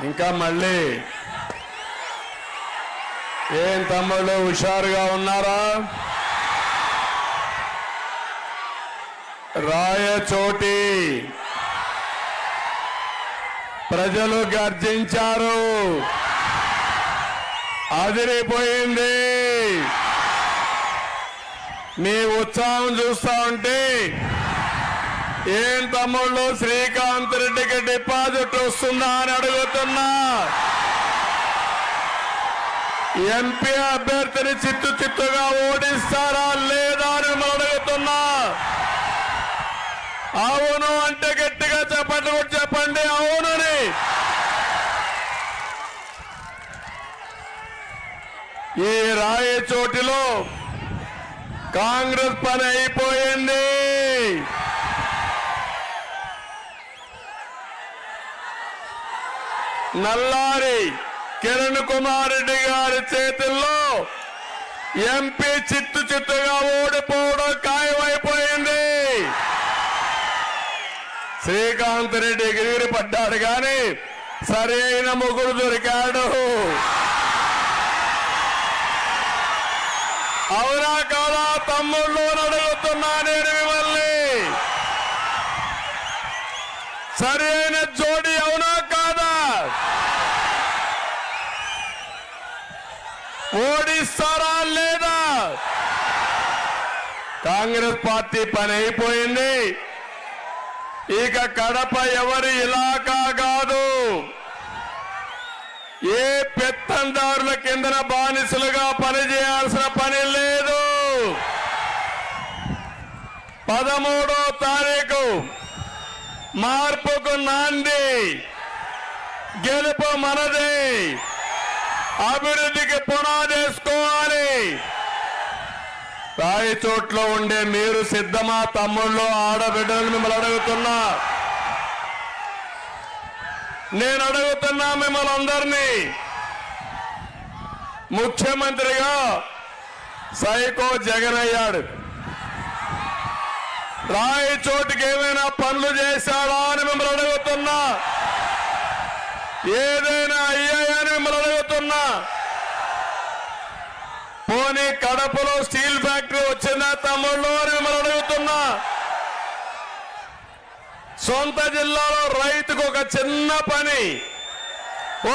ఇంకా మళ్ళీ. ఏం తమ్ముళ్ళు హుషారుగా ఉన్నారా? రాయచోటి. ప్రజలు గర్జించారు. అదిరిపోయింది. మీ ఉత్సాహం చూస్తా ఉంటే ఏం తమ్ముళ్ళు? శ్రీకాంత్ రెడ్డికి డిపాజిట్ వస్తుందా అని అడుగుతున్నా. ఎంపీ అభ్యర్థిని చిత్తు చిత్తుగా ఓడిస్తారా లేదా అని అడుగుతున్నా. అవును అంటే గట్టిగా చెప్పండి చెప్పండి. అవునని. ఈ రాయచోటిలో కాంగ్రెస్ పని అయిపోయింది. నల్లారి కిరణ్ కుమార్ రెడ్డి గారి చేతుల్లో ఎంపీ చిత్తు చిత్తుగా ఓడిపోవడం ఖాయమైపోయింది. శ్రీకాంత్ రెడ్డి ఎగిరి పడ్డాడు కానీ సరైన ముగ్గురు దొరికాడు. అవునా కాదా తమ్ముళ్ళు అడుగుతున్నా నేను మిమ్మల్ని? సరైన జో అవునా కాదా ఓడిస్తారా లేదా? కాంగ్రెస్ పార్టీ పని అయిపోయింది. ఇక కడప ఎవరి ఇలాకా కాదు. ఏ పెత్తందారుల కిందన బానిసలుగా పనిచేయాల్సిన పని లేదు. పదమూడో తారీఖు మార్పుకు నాంది. గెలుపు మనదే. అభివృద్ధికి పునాదేసుకోవాలి రాయచోట్లో ఉండే మీరు సిద్ధమా తమ్ముళ్ళు ఆడబిడ్డలు మిమ్మల్ని అడుగుతున్నా. నేను అడుగుతున్నా మిమ్మల్ని అందరినీ. ముఖ్యమంత్రిగా సైకో జగన్ అయ్యాడు. రాయచోటికి ఏమైనా పనులు చేశాడా అని మిమ్మల్ని అడుగుతున్నా. ఏదైనా అయ్యాయని మిమ్మల్ని అడుగుతున్నా పోనీ కడపలో స్టీల్ ఫ్యాక్టరీ వచ్చిందా తమ్ముళ్ళు అని మిమ్మల్ని అడుగుతున్నా సొంత జిల్లాలో రైతుకు ఒక చిన్న పని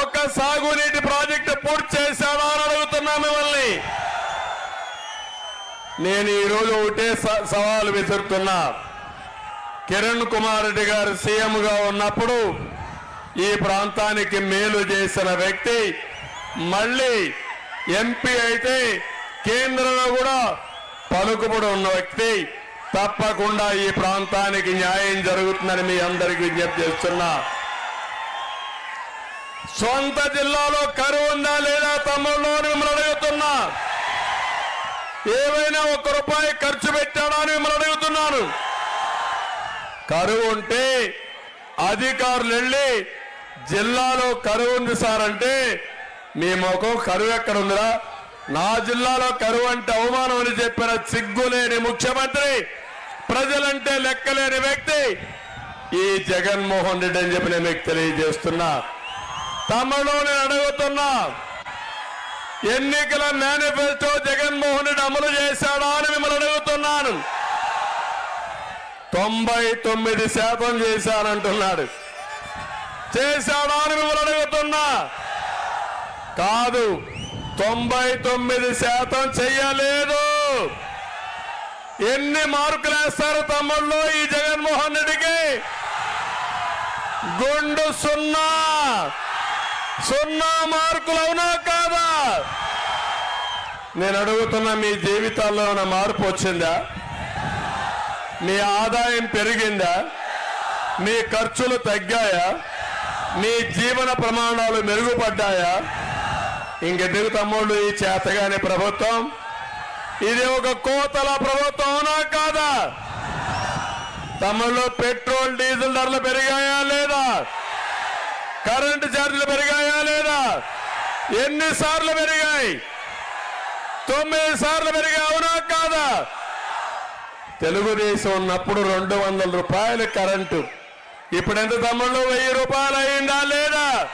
ఒక సాగునీటి ప్రాజెక్టు పూర్తి చేశాడా అని అడుగుతున్నా మిమ్మల్ని. నేను ఈరోజు ఒకటే స- విసురుతున్నా. కిరణ్ కుమార్ రెడ్డి గారు సీఎంగా ఉన్నప్పుడు ఈ ప్రాంతానికి మేలు చేసిన వ్యక్తి మళ్ళీ ఎంపీ అయితే కేంద్రంలో కూడా పలుకుబడి ఉన్న వ్యక్తి. తప్పకుండా ఈ ప్రాంతానికి న్యాయం జరుగుతుందని మీ అందరికీ విజ్ఞప్తి చేస్తున్నా. సొంత జిల్లాలో కరువు ఉందా లేదా తమ్ముళ్ళు మిమ్మల్ని అడుగుతున్నా. ఏవైనా ఒక్క రూపాయి ఖర్చు పెట్టాడా అని మిమ్మల్ని అడుగుతున్నాను. కరువు ఉంటే అధికారులు వెళ్ళి జిల్లాలో కరువు ఉంది సార్ అంటే మీ ముఖం కరువు ఎక్కడ ఉందిరా? నా జిల్లాలో కరువు అంటే అవమానం అని చెప్పిన సిగ్గులేని ముఖ్యమంత్రి ప్రజలంటే లెక్కలేని వ్యక్తి. ఈ జగన్మోహన్ రెడ్డి అని చెప్పి నేను మీకు తెలియజేస్తున్నా. తమలో నేను అడుగుతున్నా ఎన్నికల మేనిఫెస్టో జగన్మోహన్ రెడ్డి అమలు చేశాడా అని మిమ్మల్ని అడుగుతున్నాను. తొంభై తొమ్మిది శాతం చేశానంటున్నాడు. చేశాడా అని మిమ్మల్ని అడుగుతున్నా కాదు తొంభై తొమ్మిది శాతం చెయ్యలేదు. ఎన్ని మార్కులు వేస్తారు తమ్ముళ్ళు ఈ జగన్మోహన్ రెడ్డికి? గుండు సున్నా. సున్నా మార్కులు అవునా కాదా? నేను అడుగుతున్న మీ జీవితాల్లో ఏమైనా మార్పు వచ్చిందా? మీ ఆదాయం పెరిగిందా? మీ ఖర్చులు తగ్గాయా? మీ జీవన ప్రమాణాలు మెరుగుపడ్డాయా? ఇంకెందుకు తమ్ముళ్ళు ఈ చేతగాని ప్రభుత్వం? ఇది ఒక కోతల ప్రభుత్వం అవునా కాదా? తమ్ముళ్ళు పెట్రోల్ డీజిల్ ధరలు పెరిగాయా లేదా? కరెంటు ఛార్జీలు పెరిగాయా లేదా? ఎన్నిసార్లు పెరిగాయి? తొమ్మిది సార్లు పెరిగాయి అవునా కాదా? తెలుగుదేశం ఉన్నప్పుడు రెండు వందల రూపాయలు కరెంటు. ఇప్పుడు ఎంత తమ్ముళ్ళు? వెయ్యి రూపాయలు అయిందా లేదా?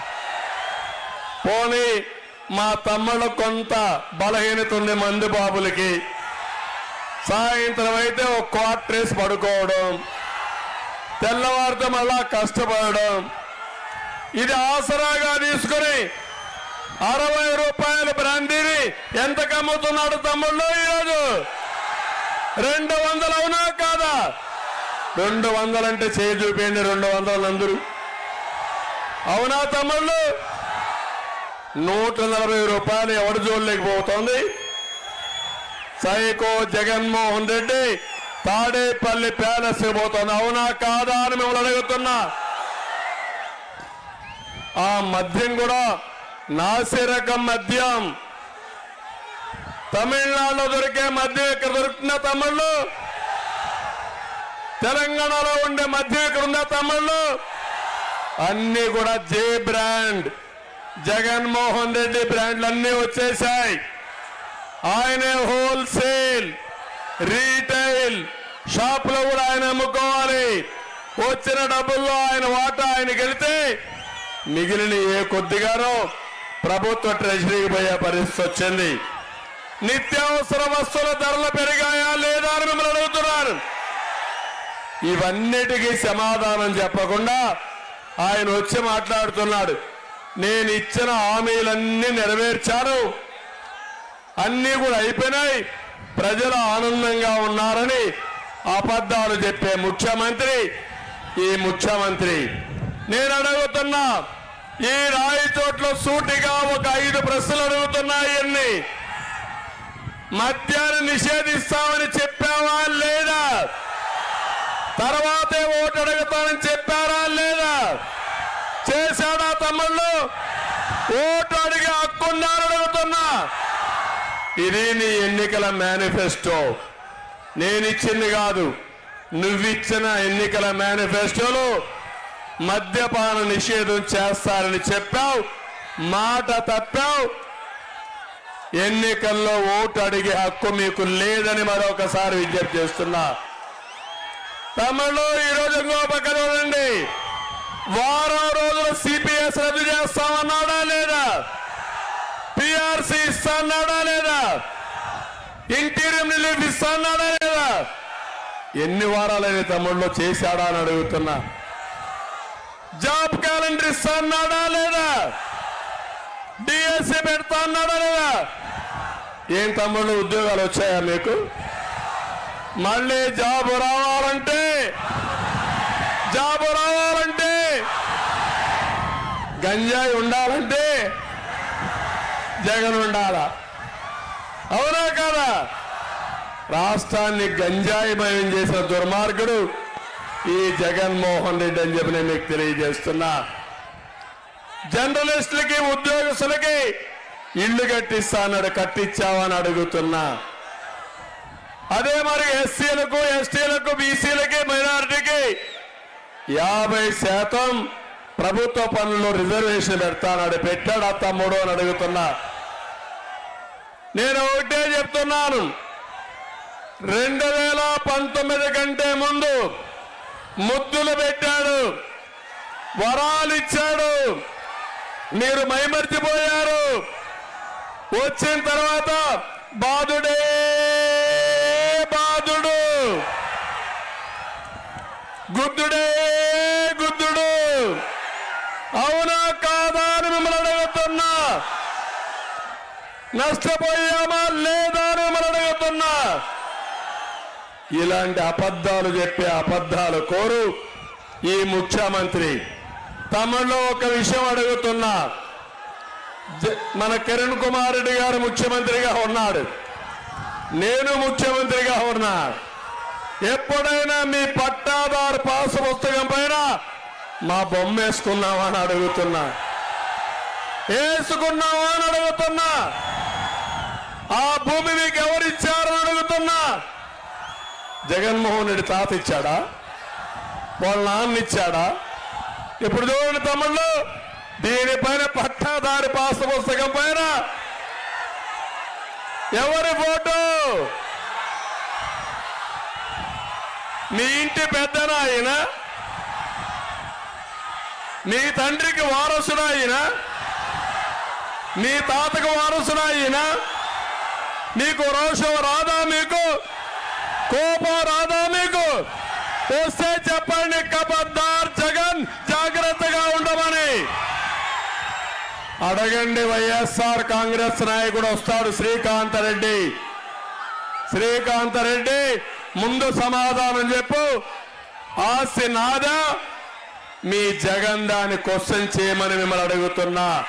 పోనీ మా తమ్ముళ్ళ కొంత బలహీనత ఉంది మంది బాబులకి. సాయంత్రం అయితే ఒక క్వార్టర్స్ పడుకోవడం తెల్లవారితో మళ్ళా కష్టపడడం. ఇది ఆసరాగా తీసుకుని అరవై రూపాయల బ్రాందీని ఎంత కమ్ముతున్నాడు తమ్ముళ్ళు ఈరోజు? రెండు వందలు అవునా కాదా? రెండు వందలంటే చేయి చూపేయండి రెండు వందలు అందరూ. అవునా తమ్ముళ్ళు? నూట నలభై రూపాయలు ఎవడు చూడలేకపోతుంది సైకో జగన్మోహన్ రెడ్డి తాడేపల్లి ప్యాలెస్ పోతుంది. అవునా కాదా అని మిమ్మల్ని అడుగుతున్నా. ఆ మద్యం కూడా నాసిరకం మద్యం. తమిళనాడులో దొరికే మద్యం ఇక్కడ దొరుకుతున్న తమిళ్ళు తెలంగాణలో ఉండే మధ్య ఇక్కడ ఉందా తమ్ముళ్ళు? అన్ని కూడా జే బ్రాండ్. జగన్మోహన్ రెడ్డి బ్రాండ్లు అన్ని వచ్చేసాయి ఆయనే హోల్సేల్ రీటైల్. షాపులో కూడా ఆయన అమ్ముకోవాలి. వచ్చిన డబ్బుల్లో ఆయన వాటా ఆయనకి వెళితే మిగిలిన ఏ కొద్దిగానో ప్రభుత్వ ట్రెజరీకి పోయే పరిస్థితి వచ్చింది. నిత్యావసర వస్తువుల ధరలు పెరిగాయా లేదా అని మిమ్మల్ని అడుగుతున్నారు. ఇవన్నిటికీ సమాధానం చెప్పకుండా ఆయన వచ్చి మాట్లాడుతున్నాడు. నేను ఇచ్చిన హామీలన్నీ నెరవేర్చారు. అన్నీ కూడా అయిపోయినాయి. ప్రజలు ఆనందంగా ఉన్నారని అబద్ధాలు చెప్పే ముఖ్యమంత్రి ఈ ముఖ్యమంత్రి. నేను అడుగుతున్నా ఈ రాయి చోట్ల సూటిగా ఒక ఐదు ప్రశ్నలు అడుగుతున్నాయి అన్ని. మద్యాన్ని నిషేధిస్తామని చెప్పావా లేదా? తర్వాతే ఓటు అడుగుతానని చెప్పారా లేదా? చేశాడా తమ్ముళ్ళు? ఓటు అడిగే హక్కున్నారు అడుగుతున్నా. ఇది నీ ఎన్నికల మేనిఫెస్టో. నేనిచ్చింది కాదు. నువ్విచ్చిన ఎన్నికల మేనిఫెస్టోలో మద్యపాన నిషేధం చేస్తారని చెప్పావు. మాట తప్పావు. ఎన్నికల్లో ఓటు అడిగే హక్కు మీకు లేదని మరొకసారి విజ్ఞప్తి చేస్తున్నా. తమిళ్ళో ఈ రోజు ఇంకో పక్కన చూడండి వారం రోజులు సిపిఎస్ రద్దు చేస్తామన్నాడా లేదా? పిఆర్సి ఇస్తాడా లేదా? ఇంటీరియం రిలీఫ్ ఇస్తాడా లేదా? ఎన్ని వారాలైన తమ్ముళ్ళు చేశాడా అని అడుగుతున్నా. జాబ్ క్యాలెండర్ ఇస్తాడా లేదా? డిఎస్సి పెడతా అన్నాడా లేదా? ఏం తమ్ముళ్ళు ఉద్యోగాలు వచ్చాయా మీకు? మళ్ళీ జాబు రావాలంటే జాబు రావాలంటే గంజాయి ఉండాలంటే జగన్ ఉండాలా? అవునా కాదా? రాష్ట్రాన్ని గంజాయిమయం చేసిన దుర్మార్గుడు ఈ జగన్మోహన్ రెడ్డి అని చెప్పి నేను మీకు తెలియజేస్తున్నా. జర్నలిస్టులకి ఉద్యోగస్తులకి ఇల్లు కట్టిస్తా అన్నాడు కట్టించావని అడుగుతున్నా. అదే మరి ఎస్సీలకు ఎస్టీలకు బీసీలకి మైనారిటీకి యాభై శాతం ప్రభుత్వ పనుల్లో రిజర్వేషన్ పెడతానాడు పెట్టాడు ఆ తమ్ముడు అని అడుగుతున్నా. నేను ఒకటే చెప్తున్నాను. రెండు వేల పంతొమ్మిది కంటే ముందు ముద్దులు పెట్టాడు. వరాలు ఇచ్చాడు. మీరు మైమర్చిపోయారు. వచ్చిన తర్వాత బాధుడే గుద్దుడే గుద్దుడు అవునా కాదా అని మిమ్మల్ని అడుగుతున్నా. నష్టపోయామా లేదా అని మిమ్మల్ని అడుగుతున్నా. ఇలాంటి అబద్ధాలు చెప్పే అబద్ధాలు కోరు ఈ ముఖ్యమంత్రి. తమలో ఒక విషయం అడుగుతున్నా. జ- మన కిరణ్ కుమార్ రెడ్డి గారు ముఖ్యమంత్రిగా ఉన్నాడు. నేను ముఖ్యమంత్రిగా ఉన్నా. ఎప్పుడైనా మీ పట్టాదారు పాస్ పుస్తకం పైన మా బొమ్మ వేసుకున్నావా అని అడుగుతున్నా. వేసుకున్నావా అని అడుగుతున్నా. ఆ భూమి మీకు ఎవరిచ్చారని అడుగుతున్నా. జగన్మోహన్ రెడ్డి తాత ఇచ్చాడా? వాళ్ళ నాన్న ఇచ్చాడా? ఇప్పుడు చూడండి తమ్ముళ్ళు దీనిపైన పట్టాదారి పాస్ పుస్తకం పైన ఎవరి ఫోటో? మీ ఇంటి పెద్దనా ఆయన నీ తండ్రికి వారసుడా ఆయన నీ తాతకు వారసుడు ఈయన నీకు రోషం రాదా మీకు? కోపం రాదా మీకు? వస్తే చెప్పండి కబద్దార్ జగన్ జాగ్రత్తగా ఉండమని. అడగండి వైఎస్ఆర్ కాంగ్రెస్ నాయకుడు వస్తాడు శ్రీకాంత్ రెడ్డి. శ్రీకాంత్ రెడ్డి ముందు సమాధానం చెప్పు. ఆస్తి నాదా? మీ జగన్ దాన్ని క్వశ్చన్ చేయమని మిమ్మల్ని అడుగుతున్నా.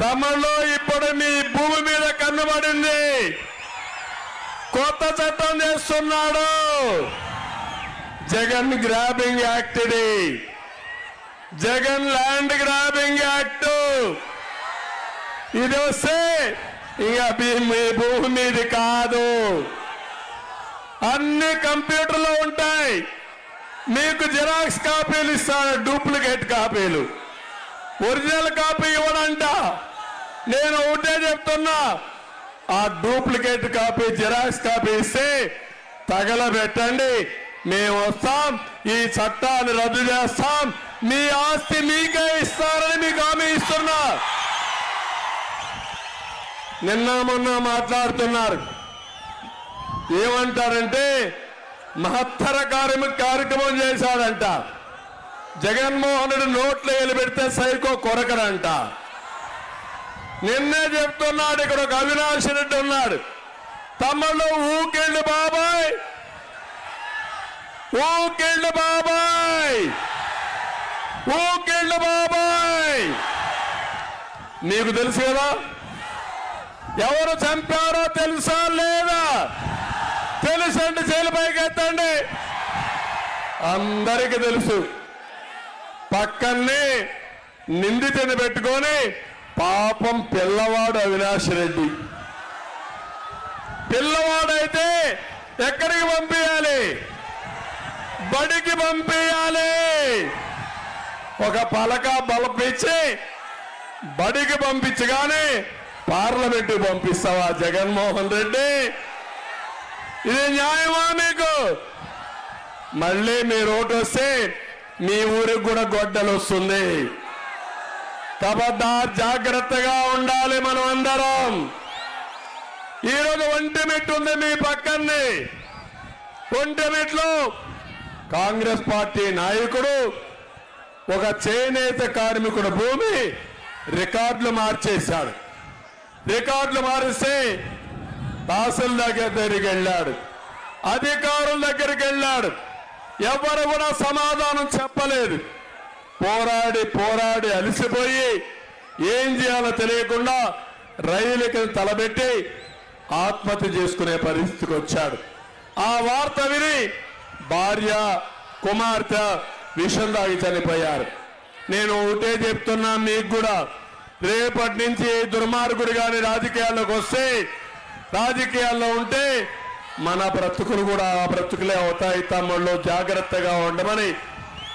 తమలో ఇప్పుడు మీ భూమి మీద కన్నుబడింది. కొత్త చట్టం చేస్తున్నాడు. జగన్ గ్రాబింగ్ యాక్ట్ ఇది. Jagan land grabbing act. ఇది వస్తే ఇక మీ- మీ భూమి మీది కాదు. అన్ని కంప్యూటర్లో ఉంటాయి. మీకు జిరాక్స్ కాపీలు ఇస్తాను డూప్లికేట్ కాపీలు. ఒరిజినల్ కాపీ ఇవ్వడంట నేను ఒకటే చెప్తున్నా ఆ డూప్లికేట్ కాపీ జిరాక్స్ కాపీ ఇస్తే తగలబెట్టండి. మేము వస్తాం ఈ చట్టాన్ని రద్దు చేస్తాం. మీ ఆస్తి మీకే ఇస్తారని మీకు హామీ ఇస్తున్నా. నిన్న మొన్న మాట్లాడుతున్నారు. ఏమంటారంటే మహత్తర కార్యక్రమం కార్యక్రమం చేశాడంట. జగన్మోహన్ రెడ్డి నోట్లో వెలిపెడితే సైకో కొరకరంట నిన్నే చెప్తున్నాడు ఇక్కడ ఒక అవినాష్ రెడ్డి ఉన్నాడు. తమ్ముళ్ళు ఊకెళ్ళు బాబాయ్. ఊకెళ్ళు బాబాయ్. ఊకెళ్ళు బాబాయ్. నీకు తెలుసు కదా? ఎవరు చంపారో తెలుసా లేదా? తెలుసండి జైలు పైకి ఎత్తండి అందరికీ తెలుసు. పక్కనే నిందితుని పెట్టుకొని పాపం పిల్లవాడు అవినాష్ రెడ్డి. పిల్లవాడైతే ఎక్కడికి పంపించాలి బడికి పంపించాలి ఒక పలక బలపించి బడికి పంపించగానే పార్లమెంటు పంపిస్తావా జగన్మోహన్ రెడ్డి? ఇది న్యాయమా మీకు? మళ్ళీ మీరు ఓటు వస్తే మీ ఊరికి కూడా గొడ్డలు వస్తుంది. కబద్దార్ జాగ్రత్తగా ఉండాలి మనం అందరం. ఈరోజు ఒంటిమిట్టు ఉంది మీ పక్కనే ఒంటిమిట్లో కాంగ్రెస్ పార్టీ నాయకుడు ఒక చేనేత కార్మికుడు భూమి రికార్డులు మార్చేశాడు. రికార్డులు మారిస్తే దాసుల దగ్గరికి వెళ్ళాడు. అధికారుల దగ్గరికి వెళ్ళాడు. ఎవరు కూడా సమాధానం చెప్పలేదు. పోరాడి పోరాడి అలసిపోయి ఏం చేయాలో తెలియకుండా రైలుకి తలబెట్టి ఆత్మహత్య చేసుకునే పరిస్థితికి వచ్చాడు. ఆ వార్త విని భార్య కుమార్తె విషం తాగి చనిపోయారు. నేను ఒకటే చెప్తున్నా మీకు కూడా. రేపటి నుంచి దుర్మార్గుడు గాని రాజకీయాల్లోకి వస్తే రాజకీయాల్లో ఉంటే మన బ్రతుకులు కూడా ఆ బ్రతుకులే అవుతాయి తమ్ముళ్ళు. జాగ్రత్తగా ఉండమని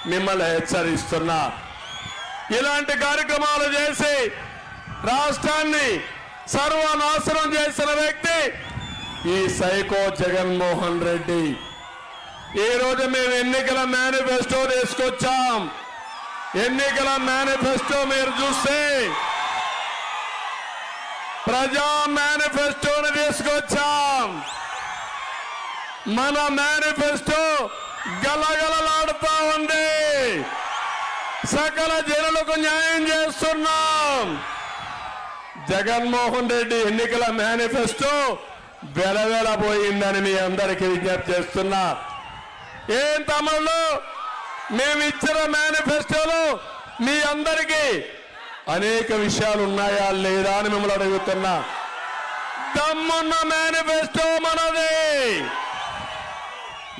మిమ్మల్ని హెచ్చరిస్తున్నా. ఇలాంటి కార్యక్రమాలు చేసి రాష్ట్రాన్ని సర్వనాశనం చేసిన వ్యక్తి ఈ సైకో జగన్మోహన్ రెడ్డి. ఈ రోజు మేము ఎన్నికల మేనిఫెస్టో తీసుకొచ్చాం. ఎన్నికల మేనిఫెస్టో మీరు చూస్తే ప్రజా మేనిఫెస్టోను తీసుకొచ్చాం. మన మేనిఫెస్టో గలగలలాడుతూ ఉంది. సకల జనులకు న్యాయం చేస్తున్నాం. జగన్మోహన్ రెడ్డి ఎన్నికల మేనిఫెస్టో వెలవెలబోయిందని మీ అందరికీ విజ్ఞప్తి చేస్తున్నా. ఏం తమళ్ళు మేము ఇచ్చిన మేనిఫెస్టోలో మీ అందరికీ అనేక విషయాలు ఉన్నాయా లేదా అని మిమ్మల్ని అడుగుతున్నా. దమ్మున్న మేనిఫెస్టో మనది.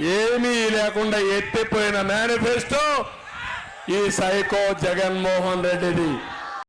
ఏమీ లేకుండా ఎత్తిపోయిన మేనిఫెస్టో ఈ సైకో జగన్మోహన్ రెడ్డిది.